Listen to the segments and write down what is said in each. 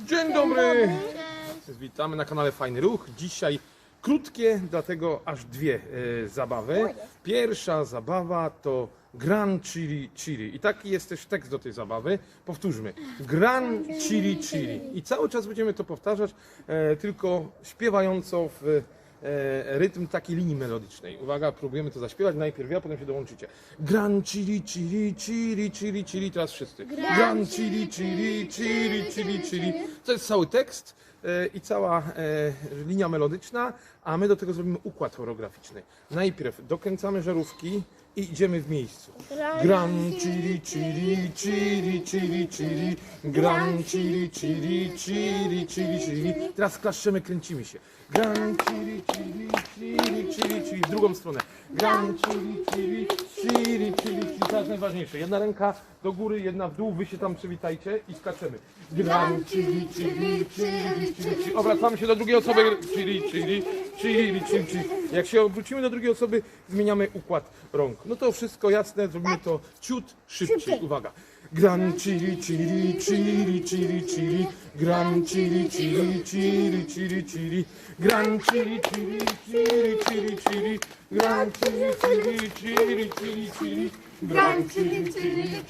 Dzień dobry! Witamy na kanale Fajny Ruch. Dzisiaj krótkie, dlatego aż dwie e, zabawy. Pierwsza zabawa to Gran Chili Chili. I taki jest też tekst do tej zabawy. Powtórzmy. Gran Chili Chili. I cały czas będziemy to powtarzać, e, tylko śpiewająco w rytm takiej linii melodycznej. Uwaga, próbujemy to zaśpiewać. Najpierw ja, potem się dołączycie. Gran Chili Chili Chili Chili Chili. Teraz wszyscy. Gran Chili Chili Chili Chili Chili. To jest cały tekst e, i cała e, linia melodyczna, a my do tego zrobimy układ choreograficzny. Najpierw dokręcamy żarówki i idziemy w miejscu. Gran chili chili chili chili chili Gran chili chili chili chili chili Teraz klaszczemy, kręcimy się. Gran chili chili chili chili chili W drugą stronę. Gran chili chili chili chili chili Teraz najważniejsze. Jedna ręka do góry, jedna w dół. Wy się tam przywitajcie i skaczemy. Gran chili chili chili chili Obracamy się do drugiej osoby. Chili chili chili chili chili Jak się obrócimy do drugiej osoby, zmieniamy układ rąk. No to wszystko jasne, zrobimy to ciut szybciej. Uwaga. Gran chili chili chili chili chili Gran chili chili chili chili chili Gran chili chili chili chili chili Gran chili chili chili chili chili Gran chili chili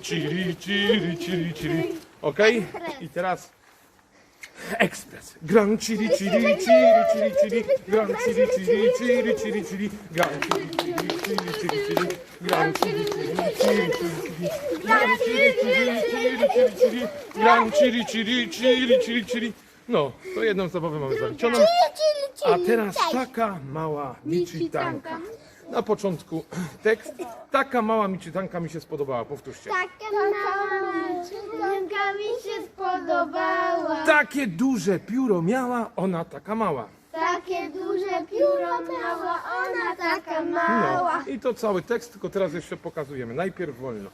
chili chili chili chili Okej? I teraz Ekspres. Gran chili chili chili chili chili. Gran chili chili chili chili chili. Gran chili chili chili chili chili. Chili chili chili. No, to jedną zabawę mamy zaliczoną. A teraz taka mała miczytanka. Na początku tekst. Taka mała miczytanka mi się spodobała. Powtórzcie. Taka mała dziewczynka mi się spodobała. Takie duże pióro miała, ona taka mała. Takie duże pióro miała, ona taka mała. No i to cały tekst, tylko teraz jeszcze pokazujemy. Najpierw wolno.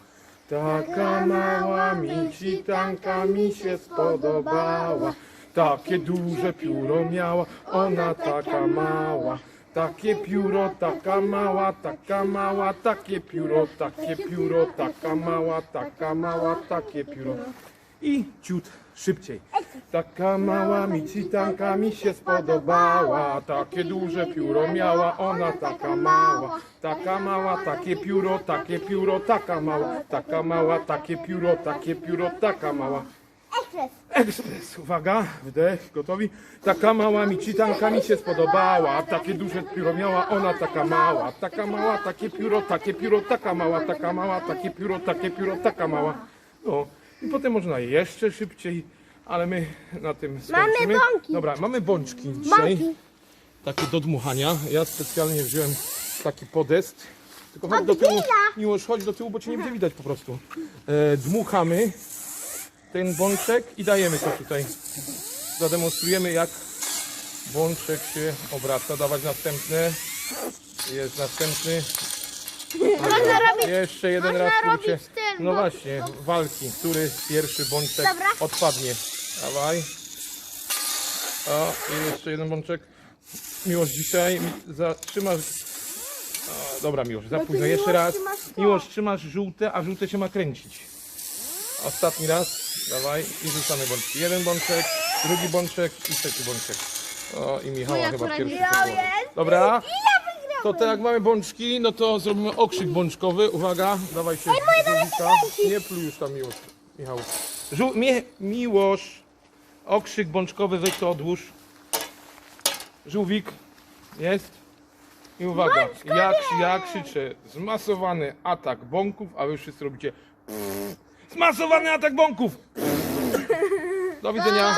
Taka mała mincitanka mi się spodobała. Takie duże pióro miała, ona taka mała. Takie pióro, taka mała, taka mała, takie pióro, takie pióro, taka mała, taka mała, takie pióro. I ciut szybciej. Taka mała micitanka mi się spodobała, takie duże pióro miała, ona taka mała. Taka mała, takie pióro, takie pióro, taka mała, taka mała, takie pióro, takie pióro, taka mała. Ekspres. Ekspres, uwaga, wdech, gotowi. Taka mała micitanka mi się spodobała, takie duże pióro miała, ona taka mała. Taka mała, takie pióro, takie pióro, taka mała, taka mała, takie pióro, takie pióro, taka mała. No i potem można jeszcze szybciej, ale my na tym skończymy. bąki. Dobra, mamy bączki dzisiaj. Bąki. Takie do dmuchania. Ja specjalnie wziąłem taki podest. Tylko chodź do tyłu, miłość, chodź do tyłu, bo cię nie będzie widać po prostu. E, dmuchamy ten bączek i dajemy to tutaj. Zademonstrujemy jak bączek się obraca. Dawać następne. Jest następny. Można robić Jeszcze jeden Można raz robić spróbujcie. No bo- właśnie, walki. Który pierwszy bączek Dobra. odpadnie. Dawaj. O, i jeszcze jeden bączek. Miłość dzisiaj zatrzymasz. O, dobra, Miłość, za późno. Jeszcze raz. trzymasz to. Miłość, trzymasz żółte, a żółte się ma kręcić. Ostatni raz. Dawaj i rzucamy bączki. Jeden bączek, drugi bączek i trzeci bączek. O, i Michała Moja chyba pierwszy. podłożył. Dobra. To tak jak mamy bączki, no to zrobimy okrzyk bączkowy. Uwaga, dawaj się. Żółwika. Nie pluj już tam miłość. Michał. Mie, miłość. Okrzyk bączkowy, weź to odłóż. Żółwik. Jest. I uwaga, jak, ja krzyczę zmasowany atak bąków, a wy wszyscy robicie zmasowany atak bąków. Do widzenia.